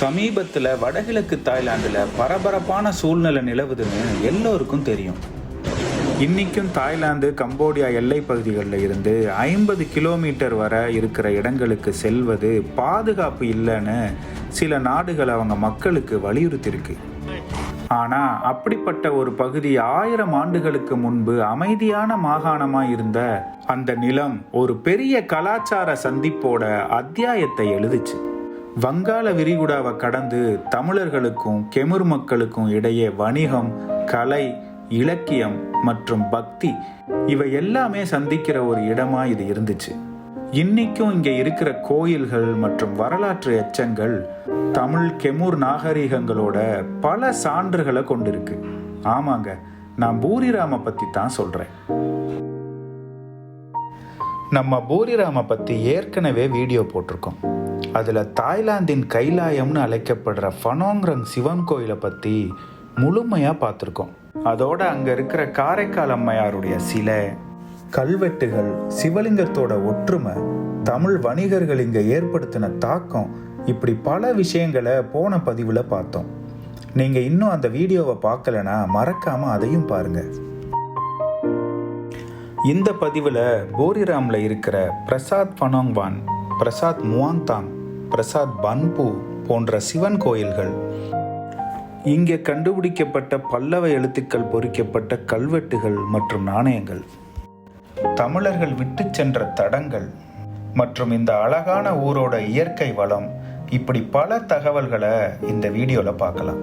சமீபத்தில் வடகிழக்கு தாய்லாந்தில் பரபரப்பான சூழ்நிலை நிலவுதுன்னு எல்லோருக்கும் தெரியும். இன்னைக்கும் தாய்லாந்து கம்போடியா எல்லை பகுதிகளில் இருந்து ஐம்பது கிலோமீட்டர் வரை இருக்கிற இடங்களுக்கு செல்வது பாதுகாப்பு இல்லைன்னு சில நாடுகள் அவங்க மக்களுக்கு வலியுறுத்தியிருக்கு. ஆனால் அப்படிப்பட்ட ஒரு பகுதி ஆயிரம் ஆண்டுகளுக்கு முன்பு அமைதியான மாகாணமாக இருந்த அந்த நிலம் ஒரு பெரிய கலாச்சார சந்திப்போட அத்தியாயத்தை எழுதுச்சு. வங்காள விரிகுடாவை கடந்து தமிழர்களுக்கும் கெமுர் மக்களுக்கும் இடையே வணிகம் கலை இலக்கியம் மற்றும் பக்தி இவை எல்லாமே சந்திக்கிற ஒரு இடமா இது இருந்துச்சு. இன்னைக்கும் இங்க இருக்கிற கோயில்கள் மற்றும் வரலாற்று எச்சங்கள் தமிழ் கெமூர் நாகரிகங்களோட பல சான்றுகளை கொண்டிருக்கு. ஆமாங்க நான் பூரிராம பத்தி தான் சொல்றேன். நம்ம பூரிராம பற்றி ஏற்கனவே வீடியோ போட்டிருக்கோம். அதில் தாய்லாந்தின் கைலாயம்னு அழைக்கப்படுற ஃபனோங்ரங் சிவன் கோயிலை பற்றி முழுமையாக பார்த்துருக்கோம். அதோட அங்கே இருக்கிற காரைக்கால் அம்மையாருடைய சிலை கல்வெட்டுகள் சிவலிங்கத்தோட ஒற்றுமை தமிழ் வணிகர்கள் இங்கே ஏற்படுத்தின தாக்கம் இப்படி பல விஷயங்களை போன பதிவில் பார்த்தோம். நீங்கள் இன்னும் அந்த வீடியோவை பார்க்கலனா மறக்காமல் அதையும் பாருங்கள் இந்த பதிவில் போரிராமில் இருக்கிற பிரசாத் பனோங்வான் பிரசாத் முவாங்தாங் பிரசாத் பன்பு போன்ற சிவன் கோயில்கள். இங்கே கண்டுபிடிக்கப்பட்ட பல்லவ எழுத்துக்கள் பொறிக்கப்பட்ட கல்வெட்டுகள் மற்றும் நாணயங்கள். தமிழர்கள் விட்டு சென்ற தடங்கள் மற்றும் இந்த அழகான ஊரோட இயற்கை வளம். இப்படி பல தகவல்களை இந்த வீடியோவில் பார்க்கலாம்.